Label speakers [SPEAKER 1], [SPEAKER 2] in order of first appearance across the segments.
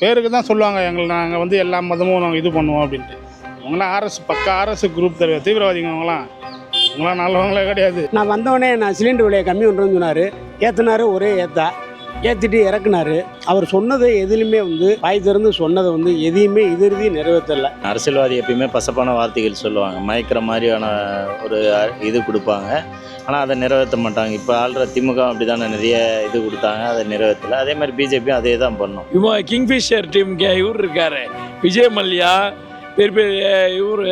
[SPEAKER 1] பேருக்கு தான் சொல்லுவாங்க எங்களை நாங்கள் வந்து எல்லா மதமும் நாங்கள் இது பண்ணுவோம் அப்படின்ட்டு. இவங்களாம் ஆர்எஸ் பக்கா ஆர்எஸ் குரூப் தலைவர் தீவிரவாதிங்க அவங்களாம் இவங்களாம் நல்லவங்களே கிடையாது.
[SPEAKER 2] நான் வந்தவொடனே நான் சிலிண்டர் விலையை கம்மி பண்ணுறேன்னு சொன்னார். ஏற்றினாரு ஒரே ஏற்றா ஏற்றிட்டு இறக்குனாரு. அவர் சொன்னது எதுலையுமே வந்து வாய் திறந்து சொன்னதை வந்து எதையுமே எதிர்தி நிறைவேற்றலை.
[SPEAKER 3] அரசியல்வாதி எப்பயுமே பசப்பான வார்த்தைகள் சொல்லுவாங்க. மயக்கிற மாதிரியான ஒரு இது கொடுப்பாங்க. ஆனால் அதை நிறைவேற்ற மாட்டாங்க. இப்போ ஆள்ற திமுக அப்படி தானே நிறைய இது கொடுத்தாங்க. அதை நிறைவேற்றலை. அதே மாதிரி பிஜேபியும் அதே தான் பண்ணும்.
[SPEAKER 4] இவன் கிங்ஃபிஷர் டீமுக்கு இவர் இருக்காரு. விஜய் மல்லையா பெரிய பெரிய இவர்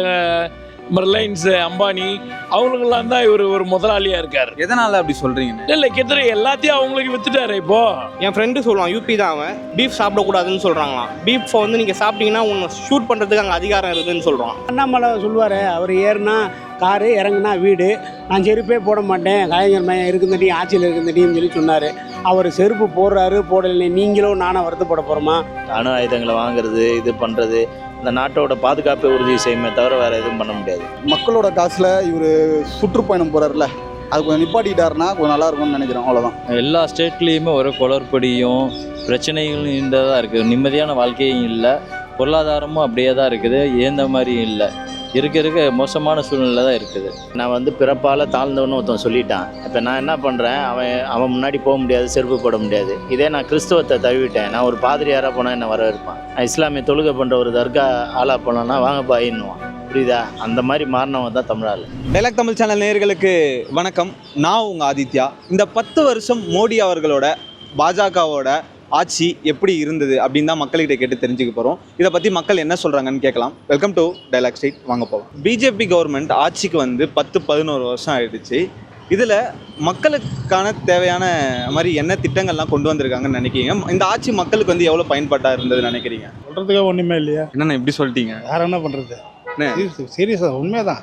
[SPEAKER 4] ரிலையன்ஸ் அம்பானி அவங்களுக்கெல்லாம் தான் இவர் ஒரு முதலாளியாக இருக்கார்.
[SPEAKER 5] எதனால அப்படி சொல்றீங்கன்னு
[SPEAKER 4] இல்லை கிட்டத்தட்ட எல்லாத்தையும் அவங்களுக்கு வித்துட்டாரு இப்போ.
[SPEAKER 6] என் ஃப்ரெண்டு சொல்லுவான் யூபி தான் அவன். பீஃப் சாப்பிடக்கூடாதுன்னு சொல்கிறாங்களாம் பீஃப் வந்து நீங்கள் சாப்பிட்டீங்கன்னா உன்னை ஷூட் பண்ணுறதுக்கு அங்கே அதிகாரம் இருக்குதுன்னு சொல்கிறான்
[SPEAKER 2] அண்ணாமலை சொல்லுவார் அவர் ஏறுனா காரு இறங்குனா வீடு. நான் செருப்பே போட மாட்டேன். கலைஞர் மையம் இருக்குந்தடி ஆட்சியில் இருக்குந்தடின்னு சொல்லி சொன்னார். அவர் செருப்பு போடுறாரு போடலை நீங்களும் நானும் வருத்தப்பட போகிறோமா
[SPEAKER 3] அணு ஆயுதங்களை வாங்குறது இது பண்ணுறது இந்த நாட்டோட பாதுகாப்பை உறுதி செய்யுமே தவிர வேறு எதுவும் பண்ண முடியாது.
[SPEAKER 7] மக்களோட காசில் இவர் சுற்றுப்பயணம் போகிறாருல அது கொஞ்சம் நிப்பாட்டிட்டாருன்னா கொஞ்சம் நல்லா இருக்கும்னு நினைக்கிறேன் அவ்வளோதான்
[SPEAKER 8] எல்லா ஸ்டேட்லேயுமே ஒரு குளறுபடியும் பிரச்சனைகளும் தான் இருக்குது. நிம்மதியான வாழ்க்கையும் இல்லை. பொருளாதாரமும் அப்படியே தான் இருக்குது. ஏந்த மாதிரியும் இல்லை. இருக்க இருக்க மோசமான சூழ்நிலை தான் இருக்குது.
[SPEAKER 3] நான் வந்து பிறப்பால் தாழ்ந்தவன்னு ஒருத்தன் சொல்லிட்டான். இப்போ நான் என்ன பண்ணுறேன் அவன் அவன் முன்னாடி போக முடியாது செருப்பு போட முடியாது. இதே நான் கிறிஸ்தவத்தை தழுவிட்டேன். நான் ஒரு பாதிரியாராக போனால் என்ன வரவேற்பான்? நான் இஸ்லாமிய தொழுகை பண்ணுற ஒரு தர்கா ஆளாக போனோன்னா வாங்க பாயின்னுவான் புரியுதா? அந்த மாதிரி மாறினவன் தான் தமிழாள்.
[SPEAKER 5] டைலாக் தமிழ் சேனல் நேயர்களுக்கு வணக்கம். நான் உங்கள் ஆதித்யா. இந்த பத்து வருஷம் மோடி அவர்களோட பாஜகவோட ஆட்சி எப்படி இருந்தது அப்படின்னு தான் மக்கள்கிட்ட கேட்டு தெரிஞ்சுக்க போகிறோம் இதை பற்றி மக்கள் என்ன சொல்கிறாங்கன்னு கேட்கலாம். வெல்கம் டு டைலாக் ஸ்ட்ரீட் வாங்க போகலாம் பிஜேபி கவர்மெண்ட் ஆட்சிக்கு வந்து பத்து பதினோரு வருஷம் ஆயிடுச்சு. இதில் மக்களுக்கான தேவையான மாதிரி என்ன திட்டங்கள்லாம் கொண்டு வந்திருக்காங்கன்னு நினைக்கிறீங்க? இந்த ஆட்சி மக்களுக்கு வந்து எவ்வளோ பயன்பாட்டாக இருந்ததுன்னு நினைக்கிறீங்க?
[SPEAKER 1] சொல்கிறதுக்கே ஒன்றுமே இல்லையா.
[SPEAKER 5] என்னென்ன இப்படி சொல்லிட்டீங்க?
[SPEAKER 1] வேற என்ன பண்ணுறது
[SPEAKER 5] என்ன?
[SPEAKER 1] சீரியஸாக உண்மைதான்.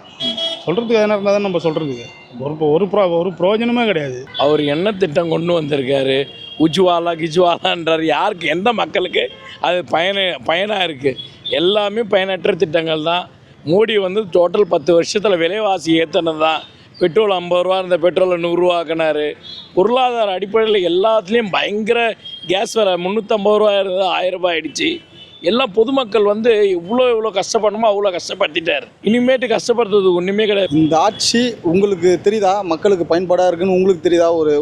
[SPEAKER 1] சொல்கிறதுக்கு எதனா இருந்தால் தான் நம்ம சொல்கிறதுக்கு ஒரு ஒரு ப்ரோ ஒரு பிரயோஜனமே கிடையாது.
[SPEAKER 4] அவர் என்ன திட்டம் கொண்டு வந்திருக்காரு? உஜ்வாலா கிஜ்வாலான்றார். யாருக்கு? எந்த மக்களுக்கு? அது பயன பயனாக இருக்குது எல்லாமே பயனற்ற திட்டங்கள் தான். மோடி வந்து டோட்டல் பத்து வருஷத்தில் விலைவாசி ஏற்றினது தான். பெட்ரோல் ஐம்பது ரூபா இருந்த பெட்ரோலை நூறுரூவாக்குனாரு பொருளாதார அடிப்படையில் எல்லாத்துலேயும் பயங்கர கேஸ் வர முந்நூற்றம்பது ரூபா இருந்தது ஆயிரம் ரூபாய் ஆயிடுச்சு. எல்லாம் பொதுமக்கள் வந்து எவ்வளோ எவ்வளோ கஷ்டப்படணுமோ அவ்வளோ கஷ்டப்படுத்திட்டார். இனிமேட்டு கஷ்டப்படுறது ஒன்றுமே கிடையாது.
[SPEAKER 7] இந்த ஆட்சி உங்களுக்கு தெரியுதா? மக்களுக்கு பயன்பாடாக இருக்குன்னு உங்களுக்கு தெரியுதா? ஒரு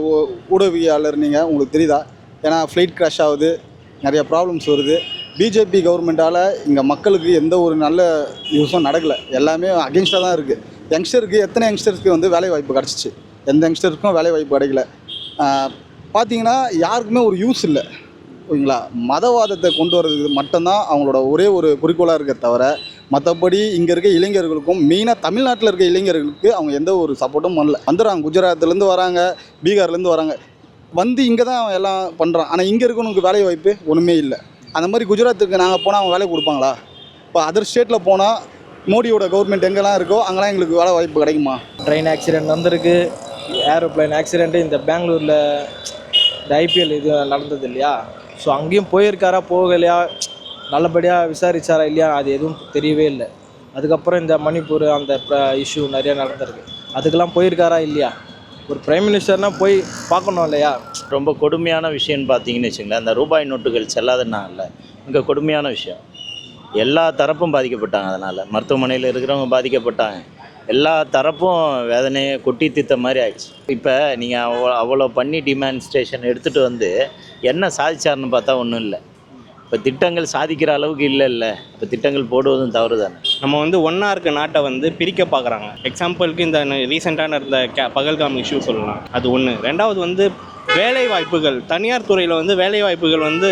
[SPEAKER 7] ஊடகவியாளர் நீங்கள் உங்களுக்கு தெரியுதா? ஏன்னா ஃப்ளைட் கிராஷ் ஆகுது நிறைய ப்ராப்ளம்ஸ் வருது. பிஜேபி கவர்மெண்ட்டால் இங்கே மக்களுக்கு எந்த ஒரு நல்ல யூஸும் நடக்கலை. எல்லாமே அகென்ஸ்டாக தான் இருக்குது யங்ஸ்டருக்கு எத்தனை யங்ஸ்டர்ஸ்க்கு வந்து வேலை வாய்ப்பு கிடச்சிச்சு? எந்த யங்ஸ்டருக்கும் வேலை வாய்ப்பு கிடைக்கல. பார்த்தீங்கன்னா யாருக்குமே ஒரு யூஸ் இல்லை. ஓகேங்களா? மதவாதத்தை கொண்டு வர்றதுக்கு மட்டும்தான் அவங்களோட ஒரே ஒரு குறிக்கோளாக இருக்க தவிர மற்றபடி இங்கே இருக்க இளைஞர்களுக்கும் மெயினாக தமிழ்நாட்டில் இருக்க இளைஞர்களுக்கு அவங்க எந்த ஒரு சப்போர்ட்டும் பண்ணல. வந்துடுறாங்க. குஜராத்லேருந்து வராங்க பீகார்லேருந்து வராங்க. வந்து இங்கே தான் அவன் எல்லாம் பண்ணுறான் ஆனால் இங்கே இருக்கவனுக்கு வேலை வாய்ப்பு ஒன்றுமே இல்லை. அந்த மாதிரி குஜராத்துக்கு நாங்கள் போனால் அவன் வேலை கொடுப்பாங்களா? இப்போ அதர் ஸ்டேட்டில் போனால் மோடியோட கவர்மெண்ட் எங்கெல்லாம் இருக்கோ அங்கெல்லாம் எங்களுக்கு வேலை வாய்ப்பு கிடைக்குமா?
[SPEAKER 9] ட்ரெயின் ஆக்சிடெண்ட் வந்திருக்கு. ஏரோப்ளைன் ஆக்சிடெண்ட்டு இந்த பெங்களூரில் இந்த ஐபிஎல் இது நடந்தது இல்லையா? ஸோ அங்கேயும் போயிருக்காரா போகலையா? நல்லபடியாக விசாரிச்சாரா இல்லையா? அது எதுவும் தெரியவே இல்லை. அதுக்கப்புறம் இந்த மணிப்பூர் அந்த இஷ்யூ நிறையா நடந்திருக்கு. அதுக்கெல்லாம் போயிருக்காரா இல்லையா? ஒரு பிரைம் மினிஸ்டர்னால் போய் பார்க்கணும் இல்லையா?
[SPEAKER 3] ரொம்ப கொடுமையான விஷயம்னு பார்த்தீங்கன்னு வச்சுங்களேன் அந்த ரூபாய் நோட்டுகள் செல்லாதுன்னாங்கல்ல இங்கே கொடுமையான விஷயம். எல்லா தரப்பும் பாதிக்கப்பட்டாங்க அதனால். மருத்துவமனையில் இருக்கிறவங்க பாதிக்கப்பட்டாங்க. எல்லா தரப்பும் வேதனையை கொட்டி தீர்த்த மாதிரி ஆயிடுச்சு. இப்போ நீங்கள் அவ்வளோ அவ்வளோ பண்ணி டிமான்ஸ்ட்ரேஷன் எடுத்துகிட்டு வந்து என்ன சாதிச்சாருன்னு பார்த்தா ஒன்றும் இல்லை. இப்போ திட்டங்கள் சாதிக்கிற அளவுக்கு இல்லை இல்லை இப்போ திட்டங்கள் போடுவதும் தவறு தானே
[SPEAKER 6] நம்ம வந்து ஒன்றா இருக்க நாட்டை வந்து பிரிக்க பார்க்குறாங்க. எக்ஸாம்பிளுக்கு இந்த ரீசெண்டாக நடந்த கே பகல்காம் இஷ்யூ சொல்லலாம். அது ஒன்று ரெண்டாவது வந்து வேலை வாய்ப்புகள் தனியார் துறையில் வந்து வேலை வாய்ப்புகள் வந்து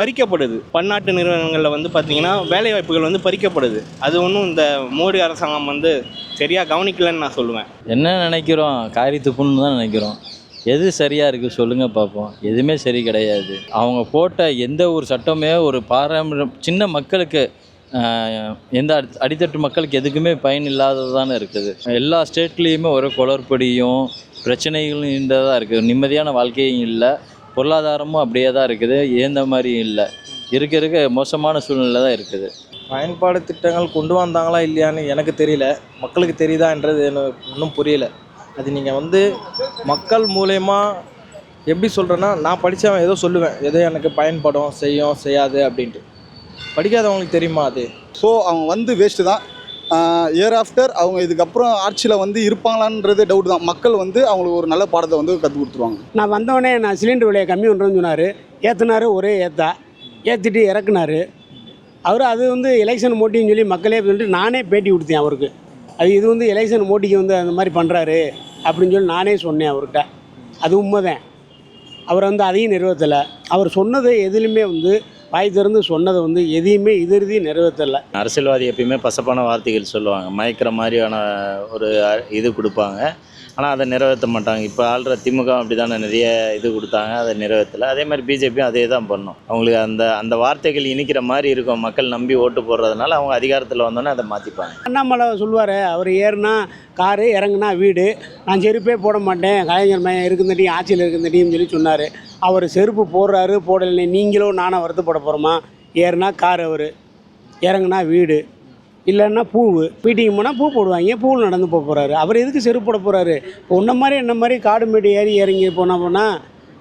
[SPEAKER 6] பறிக்கப்படுது. பன்னாட்டு நிறுவனங்களில் வந்து பார்த்திங்கன்னா வேலைவாய்ப்புகள் வந்து பறிக்கப்படுது. அது ஒன்றும் இந்த மோடி அரசாங்கம் வந்து சரியாக கவனிக்கலன்னு நான் சொல்லுவேன்.
[SPEAKER 8] என்ன நினைக்கிறோம்? காரி துப்புன்னு தான் நினைக்கிறோம். எது சரியாக இருக்குது சொல்லுங்கள் பார்ப்போம் எதுவுமே சரி கிடையாது. அவங்க போட்ட எந்த ஒரு சட்டமே ஒரு பாரம்பரியம் சின்ன மக்களுக்கு எந்த அடி அடித்தட்டு மக்களுக்கு எதுக்குமே பயன் இல்லாதது தானே இருக்குது. எல்லா ஸ்டேட்லேயுமே ஒரு குளறுபடியும் பிரச்சனைகளும் இருந்ததாக இருக்குது நிம்மதியான வாழ்க்கையும் இல்லை. பொருளாதாரமும் அப்படியே தான் இருக்குது. ஏந்த மாதிரியும் இல்லை. இருக்க இருக்க மோசமான சூழ்நிலை தான் இருக்குது.
[SPEAKER 9] பயன்பாடு திட்டங்கள் கொண்டு வந்தாங்களா இல்லையான்னு எனக்கு தெரியல. மக்களுக்கு தெரியுதான்றது எனக்கு இன்னும் புரியல. அது நீங்கள் வந்து மக்கள் மூலயமா எப்படி சொல்கிறேன்னா நான் படித்தவன் ஏதோ சொல்லுவேன். எதோ எனக்கு பயன்படும் செய்யும் செய்யாது அப்படின்ட்டு. படிக்காதவங்களுக்கு தெரியுமா அது?
[SPEAKER 7] ஸோ அவங்க வந்து வேஸ்ட்டு தான். இயர் ஆஃப்டர் அவங்க இதுக்கப்புறம் ஆட்சியில் வந்து இருப்பாங்களான்றது டவுட் தான். மக்கள் வந்து அவங்களுக்கு ஒரு நல்ல பாடத்தை வந்து கற்றுக் கொடுத்துருவாங்க.
[SPEAKER 2] நான் வந்தவொடனே நான் சிலிண்டர் விலையை கம்மி பண்ணுறேன்னு சொன்னார். ஏற்றுனாரு ஒரே ஏற்றா ஏற்றிட்டு இறக்குனாரு. அவர் அது வந்து எலெக்ஷன் மோட்டின்னு சொல்லி மக்களே சொல்லிட்டு நானே பேட்டி கொடுத்தேன் அவருக்கு. அது இது வந்து எலெக்ஷன் மோட்டிக்கு வந்து அந்த மாதிரி பண்ணுறாரு அப்படின்னு சொல்லி நானே சொன்னேன் அவர்கிட்ட. அது உண்மைதான். அவர் வந்து அதையும் நிறுவத்தில் அவர் சொன்னது எதுலையுமே வந்து வாய் திறந்து சொன்னதை வந்து எதையுமே எதிர்தி நிறைவேற்றலை.
[SPEAKER 3] அரசியல்வாதி எப்பயுமே பசப்பான வார்த்தைகள் சொல்லுவாங்க. மயக்கிற மாதிரியான ஒரு இது கொடுப்பாங்க. ஆனால் அதை நிறைவேற்ற மாட்டாங்க. இப்போ ஆள்ற திமுக அப்படி தானே நிறைய இது கொடுத்தாங்க. அதை நிறைவேற்றலை. அதே மாதிரி பிஜேபியும் அதே தான் பண்ணும். அவங்களுக்கு அந்த அந்த வார்த்தைகள் இனிக்கிற மாதிரி இருக்கும். மக்கள் நம்பி ஓட்டு போடுறதுனால அவங்க அதிகாரத்தில் வந்தோன்னே அதை மாற்றிப்பாங்க
[SPEAKER 2] அண்ணாமலை சொல்லுவார் அவர் ஏறுனா காரு இறங்குனா வீடு. நான் செருப்பே போட மாட்டேன். கலைஞர் மையம் இருக்குந்தட்டியும் ஆட்சியில் இருக்குந்தட்டியும் சொல்லி சொன்னார். அவர் செருப்பு போடுறாரு போடலை நீங்களும் நானும் வருத்தப்பட போகிறோமா ஏறுனா கார் அவர் இறங்குனா வீடு இல்லைன்னா பூவு. மீட்டிங் போனால் பூ போடுவாங்க பூவில் நடந்து போக போகிறாரு அவர் எதுக்கு செருப்பு போட போகிறாரு உன்ன மாதிரி என்ன மாதிரி காடு மேடு ஏறி இறங்கி போனால் போனால்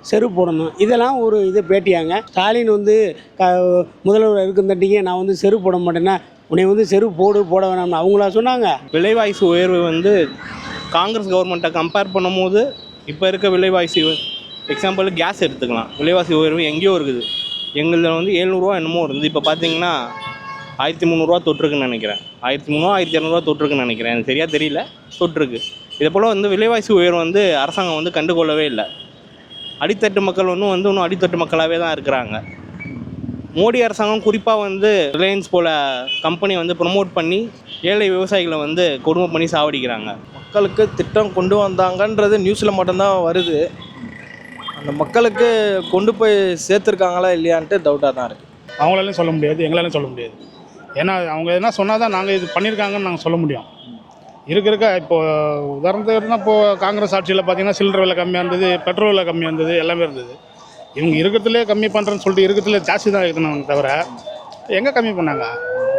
[SPEAKER 2] செருப்பு போடணும். இதெல்லாம் ஒரு இது பேட்டியாங்க. ஸ்டாலின் வந்து க முதல்வர் இருக்குந்தட்டிங்க நான் வந்து செருப்பு போட மாட்டேன்னா உன்னை வந்து செருப்பு போடு போட வேணாம்னு அவங்களா சொன்னாங்க.
[SPEAKER 6] விலைவாசி உயர்வு வந்து காங்கிரஸ் கவர்மெண்ட்டை கம்பேர் பண்ணும்போது இப்போ இருக்க விலைவாசி எக்ஸாம்பிள் கேஸ் எடுத்துக்கலாம். விலைவாசி உயர்வு எங்கேயோ இருக்குது. எங்களில் வந்து எழுநூறுவா என்னமோ இருந்தது இப்போ பார்த்தீங்கன்னா ஆயிரத்தி முந்நூறுரூவா தொற்றுக்குன்னு நினைக்கிறேன். ஆயிரத்தி மூணு ஆயிரத்தி இரநூறுவா தொட்டிருக்குன்னு நினைக்கிறேன். எனக்கு சரியாக தெரியல. தொட்டிருக்கு இதே போல் வந்து விலைவாசி உயர்வு வந்து அரசாங்கம் வந்து கண்டுகொள்ளவே இல்லை. அடித்தட்டு மக்கள் வந்து வந்து இன்னும் அடித்தட்டு மக்களாகவே தான் இருக்கிறாங்க. மோடி அரசாங்கம் குறிப்பாக வந்து ரிலையன்ஸ் போல் கம்பெனி வந்து ப்ரொமோட் பண்ணி ஏழை விவசாயிகளை வந்து கொடுமை பண்ணி சாவடிக்கிறாங்க.
[SPEAKER 9] மக்களுக்கு திட்டம் கொண்டு வந்தாங்கன்றது நியூஸில் மட்டும்தான் வருது. அந்த மக்களுக்கு கொண்டு போய் சேர்த்துருக்காங்களா இல்லையான்ட்டு டவுட்டாக தான் இருக்குது
[SPEAKER 1] அவங்களாலையும் சொல்ல முடியாது எங்களாலையும் சொல்ல முடியாது. ஏன்னா அவங்க என்ன சொன்னால் தான் நாங்கள் இது பண்ணியிருக்காங்கன்னு நாங்கள் சொல்ல முடியும். இருக்க இருக்க இப்போது உதாரணத்துக்கு இப்போது காங்கிரஸ் ஆட்சியில் பார்த்தீங்கன்னா சில்லற விலை கம்மியாக இருந்தது பெட்ரோல் விலை கம்மியாக இருந்தது எல்லாமே இருந்தது. இவங்க இருக்கிறதுலே கம்மி பண்ணுறேன்னு சொல்லிட்டு இருக்கிறதுல ஜாஸ்தி தான் இருக்கணும் தவிர எங்கே கம்மி பண்ணாங்க?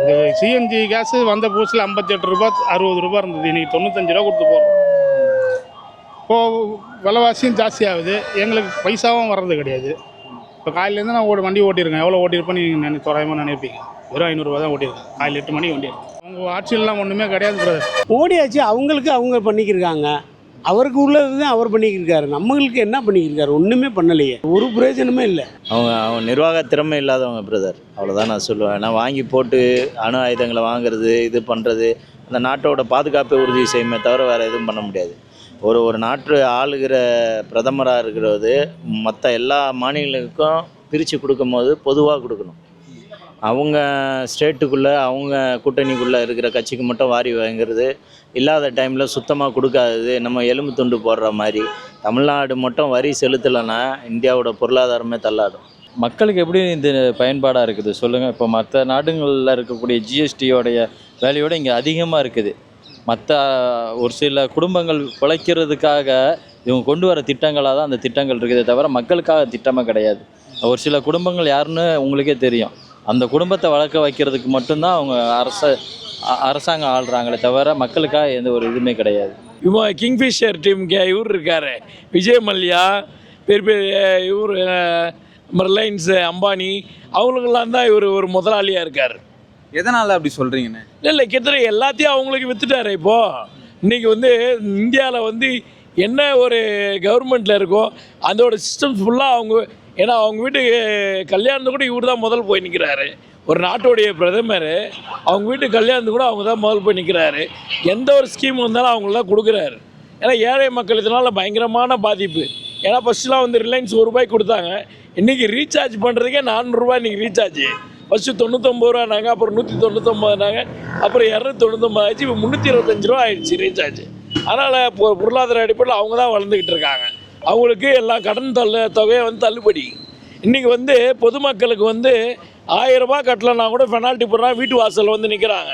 [SPEAKER 1] இந்த சிஎன்ஜி கேஸு வந்த புதுசில் ஐம்பத்தெட்டு ரூபா அறுபது ரூபா இருந்தது. இன்றைக்கி தொண்ணூத்தஞ்சு ரூபா கொடுத்து போகிறோம் இப்போது விலைவாசியும் ஜாஸ்தி ஆகுது எங்களுக்கு பைசாவும் வர்றது கிடையாது. இப்போ காலையிலேருந்து நான் ஒரு வண்டி ஓட்டியிருக்கேன். எவ்வளோ ஓட்டியிருப்பேன்னு நீங்கள் நினை தோராயமாக நினைப்பீங்க. வெறும் ஐநூறுரூவா தான் ஓட்டியிருக்கேன். காலையில் எட்டு மணிக்கு வண்டி. அவங்க ஆட்சியெல்லாம் ஒன்றுமே கிடையாது பிரதர்
[SPEAKER 2] மோடி ஆச்சு அவங்களுக்கு அவங்க பண்ணிக்கிருக்காங்க. அவருக்கு உள்ளது தான் அவர் பண்ணிக்கிருக்காரு. நம்மளுக்கு என்ன பண்ணிக்கிருக்காரு? ஒன்றுமே பண்ணலையே. ஒரு பிரயோஜனமே இல்லை.
[SPEAKER 3] அவங்க அவங்க நிர்வாக திறமை இல்லாதவங்க பிரதர் அவ்வளோதான் நான் சொல்லுவேன். ஏன்னா வாங்கி போட்டு அணு ஆயுதங்களை வாங்குறது இது பண்ணுறது அந்த நாட்டோட பாதுகாப்பை உறுதி செய்யுமே தவிர வேறு எதுவும் பண்ண முடியாது. ஒரு ஒரு நாட்டு ஆளுகிற பிரதமராக இருக்கிறது மற்ற எல்லா மாநிலங்களுக்கும் பிரித்து கொடுக்கும்போது பொதுவாக கொடுக்கணும். அவங்க ஸ்டேட்டுக்குள்ளே அவங்க கூட்டணிக்குள்ளே இருக்கிற கட்சிக்கு மட்டும் வாரி வாங்குறது இல்லாத டைமில் சுத்தமாக கொடுக்காதது நம்ம எலும்பு துண்டு போடுற மாதிரி. தமிழ்நாடு மட்டும் வரி செலுத்தலைன்னா இந்தியாவோட பொருளாதாரமே தள்ளாடும்.
[SPEAKER 8] மக்களுக்கு எப்படி இந்த பயன்பாடாக இருக்குது? சொல்லுங்கள் இப்போ மற்ற நாடுகளில் இருக்கக்கூடிய ஜிஎஸ்டியோடைய வேலையோட இங்கே அதிகமாக இருக்குது. மற்ற ஒரு சில குடும்பங்கள் பிழைக்கிறதுக்காக இவங்க கொண்டு வர திட்டங்களாக தான் அந்த திட்டங்கள் இருக்குதே தவிர மக்களுக்காக திட்டமாக கிடையாது. ஒரு சில குடும்பங்கள் யாருன்னு உங்களுக்கே தெரியும். அந்த குடும்பத்தை வளர்க்க வைக்கிறதுக்கு மட்டும்தான் அவங்க அரச அரசாங்கம் ஆள்றாங்களே தவிர மக்களுக்காக எந்த ஒரு இதுவுமே கிடையாது.
[SPEAKER 4] இவன் கிங்ஃபிஷர் டீமுக்கு இவர் இருக்கார். விஜய் மல்யா பெரிய பெரிய இவர் ரிலையன்ஸு அம்பானி அவங்களுக்கெல்லாம் தான் இவர் ஒரு முதலாளியாக இருக்கார்.
[SPEAKER 5] எதனால் அப்படி சொல்கிறீங்கண்ணே
[SPEAKER 4] இல்லை இல்லை கிட்டத்தட்ட எல்லாத்தையும் அவங்களுக்கு வித்துட்டாரு இப்போது இன்றைக்கி வந்து இந்தியாவில் வந்து என்ன ஒரு கவர்மெண்ட்டில் இருக்கோ அதோட சிஸ்டம்ஸ் ஃபுல்லாக அவங்க ஏன்னா அவங்க வீட்டுக்கு கல்யாணத்து கூட இவர் தான் முதல் போய் நிற்கிறாரு ஒரு நாட்டுடைய பிரதமர் அவங்க வீட்டு கல்யாணத்து கூட அவங்க தான் முதல் போய் நிற்கிறாரு எந்த ஒரு ஸ்கீம் வந்தாலும் அவங்களாம் கொடுக்குறாரு. ஏன்னா ஏழை மக்கள் இதனால் பயங்கரமான பாதிப்பு. ஏன்னா ஃபஸ்ட்டுலாம் வந்து ரிலையன்ஸ் ஒரு ரூபாய் கொடுத்தாங்க. இன்றைக்கி ரீசார்ஜ் பண்ணுறதுக்கே நானூறுரூவா இன்றைக்கி ரீசார்ஜ் ஃபஸ்ட்டு தொண்ணூத்தொம்பது ரூபானாங்க அப்புறம் நூற்றி தொண்ணூத்தொம்பதுனாங்க அப்புறம் இரநூத்தி தொண்ணூத்தொம்பது ஆச்சு இப்போ முந்நூற்றி இருபத்தஞ்சி ரூபா ஆயிடுச்சு ரீசார்ஜ் அதனால் பொ பொருளாதார அடிப்படையில் அவங்க தான் வளர்ந்துக்கிட்டு இருக்காங்க. அவங்களுக்கு எல்லா கடன் தள்ள தொகையை வந்து தள்ளுபடி. இன்றைக்கி வந்து பொதுமக்களுக்கு வந்து ஆயிரரூபா ரூபாய் கட்டலைன்னா கூட பெனால்ட்டி போடுறாங்க வீட்டு வாசலில் வந்து நிற்கிறாங்க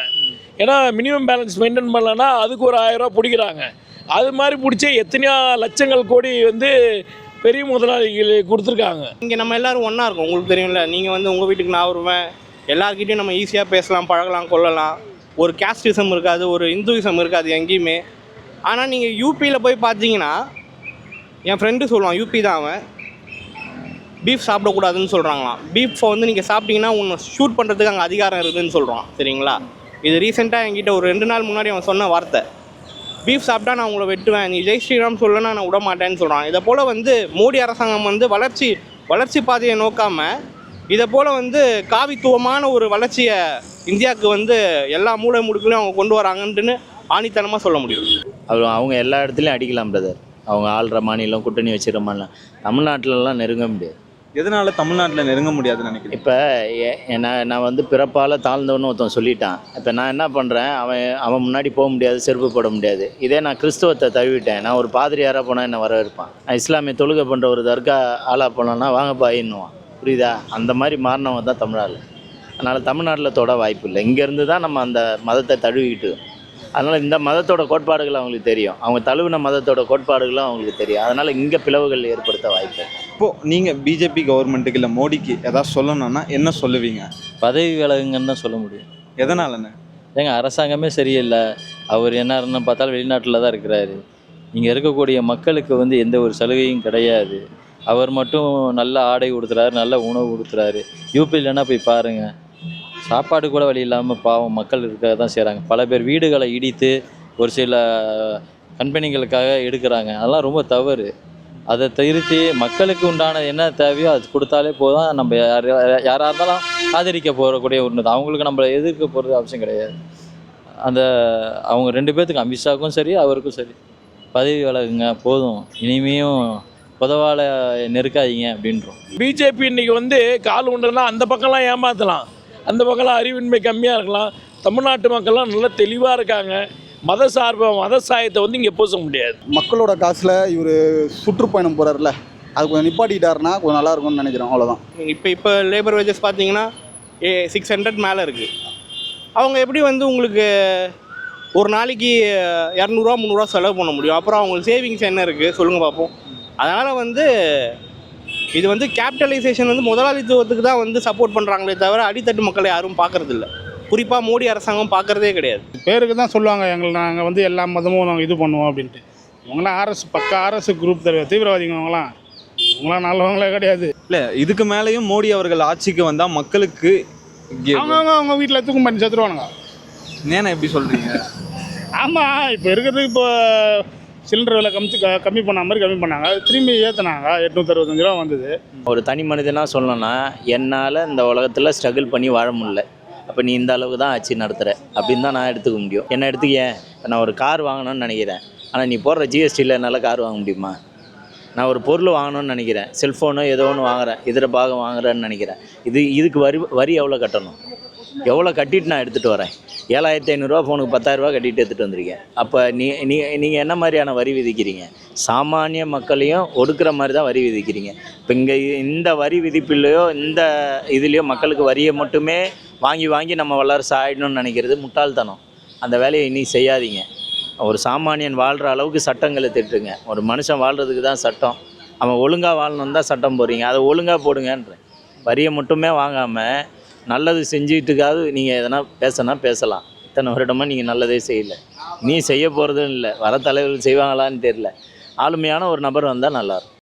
[SPEAKER 4] ஏன்னா மினிமம் பேலன்ஸ் மெயின்டைன் பண்ணலன்னா அதுக்கு ஒரு ஆயிரரூபா பிடிக்கிறாங்க. அது மாதிரி பிடிச்சே எத்தனையோ லட்சங்கள் கோடி வந்து பெரிய முதலாளிகள் கொடுத்துருக்காங்க.
[SPEAKER 6] இங்கே நம்ம எல்லாரும் ஒன்றா இருக்கோம். உங்களுக்கு தெரியும்ல நீங்கள் வந்து உங்கள் வீட்டுக்கு நான் வருவேன். எல்லாருக்கிட்டையும் நம்ம ஈஸியாக பேசலாம் பழகலாம் கொள்ளலாம். ஒரு கேஸ்டிசம் இருக்காது ஒரு இந்துவிசம் இருக்காது எங்கேயுமே. ஆனால் நீங்கள் யூபியில் போய் பார்த்தீங்கன்னா என் ஃப்ரெண்டு சொல்லுவான் யூபி தான் அவன். பீஃப் சாப்பிடக்கூடாதுன்னு சொல்கிறாங்களாம் பீஃபை வந்து நீங்கள் சாப்பிட்டீங்கன்னா உன்னை ஷூட் பண்ணுறதுக்கு அங்கே அதிகாரம் இருக்குதுன்னு சொல்கிறான் சரிங்களா? இது ரீசெண்டாக என்கிட்ட ஒரு ரெண்டு நாள் முன்னாடி அவன் சொன்ன வார்த்தை. பீஃப் சாப்பிட்டா நான் உங்களை வெட்டுவேன். நீ ஜெய் ஸ்ரீராம் சொல்லனா நான் விட மாட்டேன்னு சொல்கிறான் இதை போல் வந்து மோடி அரசாங்கம் வந்து வளர்ச்சி வளர்ச்சி பாதையை நோக்காமல் இதை போல் வந்து காவித்துவமான ஒரு வளர்ச்சியை இந்தியாவுக்கு வந்து எல்லா மூலை முடுக்குலையும் அவங்க கொண்டு வராங்கன்ட்டுன்னு ஆணித்தனமாக சொல்ல முடியும்.
[SPEAKER 3] அவங்க அவங்க எல்லா இடத்துலையும் அடிக்கலாம் பிரதர் அவங்க ஆள்ற மாநிலம் கூட்டணி வச்சுக்கிற மாநிலம். தமிழ்நாட்டிலலாம் நெருங்க முடியாது.
[SPEAKER 5] எதனால தமிழ்நாட்டில் நெருங்க முடியாதுன்னு நினைக்கிறேன்
[SPEAKER 3] இப்போ நான் நான் வந்து பிறப்பால் தாழ்ந்தவன்னு ஒருத்தன் சொல்லிட்டான். இப்போ நான் என்ன பண்ணுறேன் அவன் அவன் முன்னாடி போக முடியாது செருப்பு போட முடியாது. இதே நான் கிறிஸ்துவத்தை தழுவிட்டேன். நான் ஒரு பாதிரியாராக போனால் என்ன வரவேற்பான் நான் இஸ்லாமிய தொழுகை பண்ணுற ஒரு தர்கா ஆளாக போனோன்னா வாங்கப்பா இன்னுவான் புரியுதா? அந்த மாதிரி மாறினவன் தான் தமிழ்நாட்டில் அதனால் தமிழ்நாட்டில் தொட வாய்ப்பு இல்லை. இங்கேருந்து தான் நம்ம அந்த மதத்தை தழுவிக்கிட்டு அதனால் இந்த மதத்தோட கோட்பாடுகள் அவங்களுக்கு தெரியும். அவங்க தழுவின மதத்தோட கோட்பாடுகளும் அவங்களுக்கு தெரியும். அதனால் இங்கே பிளவுகள் ஏற்படுத்த வாய்ப்பு இருக்கு.
[SPEAKER 5] இப்போ நீங்கள் பிஜேபி கவர்மெண்ட்டுக்கு இல்லை மோடிக்கு ஏதாவது சொல்லணும்னா என்ன சொல்லுவீங்க?
[SPEAKER 8] பதவி விலகுங்கன்னு தான் சொல்ல முடியும்.
[SPEAKER 5] எதனாலண்ணே
[SPEAKER 8] ஏங்க அரசாங்கமே சரியில்லை. அவர் என்ன பார்த்தாலும் வெளிநாட்டில் தான் இருக்கிறாரு. இங்கே இருக்கக்கூடிய மக்களுக்கு வந்து எந்த ஒரு சலுகையும் கிடையாது. அவர் மட்டும் நல்ல ஆடை கொடுத்துறாரு நல்ல உணவு கொடுத்துறாரு யூபிலன்னா போய் பாருங்கள் சாப்பாடு கூட வழி இல்லாமல் பாவம் மக்கள் இருக்க தான் செய்கிறாங்க பல பேர் வீடுகளை இடித்து ஒரு சில கம்பெனிகளுக்காக எடுக்கிறாங்க. அதெல்லாம் ரொம்ப தவறு. அதை திருத்தி மக்களுக்கு உண்டான என்ன தேவையோ அது கொடுத்தாலே போதும். நம்ம யார் யாராக இருந்தாலும் ஆதரிக்க போகக்கூடிய ஒன்று அவங்களுக்கு நம்மளை எதிர்க்க போகிறது அவசியம் கிடையாது. அந்த அவங்க ரெண்டு பேர்த்துக்கும் அமித்ஷாவுக்கும் சரி அவருக்கும் சரி. பதவி விலகுங்க போதும். இனிமேயும் புதவால நெருக்காதீங்க அப்படின்றோம்.
[SPEAKER 4] பிஜேபி இன்னைக்கு வந்து கால் உண்டுனா அந்த பக்கம்லாம் ஏமாற்றலாம் அந்த பக்கம்லாம் அறிவின்மை கம்மியாக இருக்கலாம். தமிழ்நாட்டு மக்கள்லாம் நல்லா தெளிவாக இருக்காங்க. மத சார்பை மத சாயத்தை வந்து இங்கே பூச முடியாது.
[SPEAKER 7] மக்களோட காசில் இவர் சுற்றுப்பயணம் போகிறாருல அது கொஞ்சம் நிப்பாட்டிக்கிட்டாருன்னா கொஞ்சம் நல்லா இருக்கும்னு நினைக்கிறேன் அவ்வளோதான்
[SPEAKER 6] இப்போ இப்போ லேபர் வேஜஸ் பார்த்தீங்கன்னா ஏ சிக்ஸ் ஹண்ட்ரட் மேலே இருக்குது அவங்க எப்படி வந்து உங்களுக்கு ஒரு நாளைக்கு இரநூறுவா முந்நூறுரூவா செலவு பண்ண முடியும்? அப்புறம் அவங்களுக்கு சேவிங்ஸ் என்ன இருக்குது சொல்லுங்கள் பார்ப்போம் அதனால் வந்து இது வந்து கேபிட்டலைசேஷன் வந்து முதலாளித்துவத்துக்கு தான் வந்து சப்போர்ட் பண்ணுறாங்களே தவிர அடித்தட்டு மக்களை யாரும் பார்க்கறதில்ல. குறிப்பாக மோடி அரசாங்கம் பார்க்குறதே கிடையாது.
[SPEAKER 1] பேருக்கு தான் சொல்லுவாங்க எங்களை நாங்கள் வந்து எல்லா மதமும் நாங்கள் இது பண்ணுவோம் அப்படின்ட்டு. இவங்களாம் ஆர்எஸ் பக்கா ஆர்எஸ் குரூப் தீவிரவாதிங்க அவங்களாம் இவங்களாம் நல்லவங்களே கிடையாது.
[SPEAKER 5] இல்லை இதுக்கு மேலேயும் மோடி அவர்கள் ஆட்சிக்கு வந்தால் மக்களுக்கு
[SPEAKER 1] அவங்க அவங்க அவங்க வீட்டில் தூக்கம் பண்ணி செத்துருவானுங்க.
[SPEAKER 5] ஏன்னா எப்படி சொல்கிறீங்க
[SPEAKER 1] ஆமாம் இப்போ இருக்கிறதுக்கு இப்போ சிலிண்டர் விலை கம்மி கம்மி பண்ண மாதிரி கம்மி பண்ணாங்க. திரும்பி ஏற்றுனாங்க எட்நூற்றி அறுபத்தஞ்சு ரூபா வந்தது.
[SPEAKER 3] ஒரு தனி மனிதனாக சொல்லணும்னா என்னால் இந்த உலகத்தில் ஸ்ட்ரகிள் பண்ணி வாழ முடியல. அப்போ நீ இந்த அளவுக்கு தான் ஆட்சி நடத்துகிற அப்படின்னு தான் நான் எடுத்துக்க முடியும். என்ன எடுத்துக்க இப்போ நான் ஒரு கார் வாங்கணும்னு நினைக்கிறேன். ஆனால் நீ போடுற ஜிஎஸ்டியில் என்னால் கார் வாங்க முடியுமா? நான் ஒரு பொருள் வாங்கணும்னு நினைக்கிறேன். செல்ஃபோனோ ஏதோ ஒன்று வாங்குகிறேன் இதர பாகம் வாங்குறேன்னு நினைக்கிறேன். இது இதுக்கு வரி வரி எவ்வளோ கட்டணும்? எவ்வளோ கட்டிட்டு நான் எடுத்துகிட்டு வரேன்? ஏழாயிரத்தி ஐநூறுரூவா ஃபோனுக்கு பத்தாயிரரூவா கட்டிட்டு எடுத்துகிட்டு வந்திருக்கேன். அப்போ நீ நீ நீங்கள் என்ன மாதிரியான வரி விதிக்கிறீங்க? சாமானிய மக்களையும் ஒடுக்குற மாதிரி தான் வரி விதிக்கிறீங்க. இப்போ இங்கே இந்த வரி விதிப்பிலையோ இந்த இதுலேயோ மக்களுக்கு வரியை மட்டுமே வாங்கி வாங்கி நம்ம வல்லரசு ஆயிடணும்னு நினைக்கிறது முட்டாள்தனம். அந்த வேலையை இனி செய்யாதீங்க. ஒரு சாமானியன் வாழ்கிற அளவுக்கு சட்டங்களை திட்டுங்க. ஒரு மனுஷன் வாழ்கிறதுக்கு தான் சட்டம். அவன் ஒழுங்காக வாழணும் தான் சட்டம் போடுறீங்க. அதை ஒழுங்காக போடுங்கன்றேன். வரியை மட்டுமே வாங்காமல் நல்லது செஞ்சுக்கிட்டுக்காவது நீங்கள் எதனா பேசினா பேசலாம். இத்தனை வருடமாக நீங்கள் நல்லதே செய்யலை. நீ செய்ய போகிறதும் இல்லை. வர தலைவர்கள் செய்வாங்களான்னு தெரில ஆளுமையான ஒரு நபர் வந்தால் நல்லாயிருக்கும்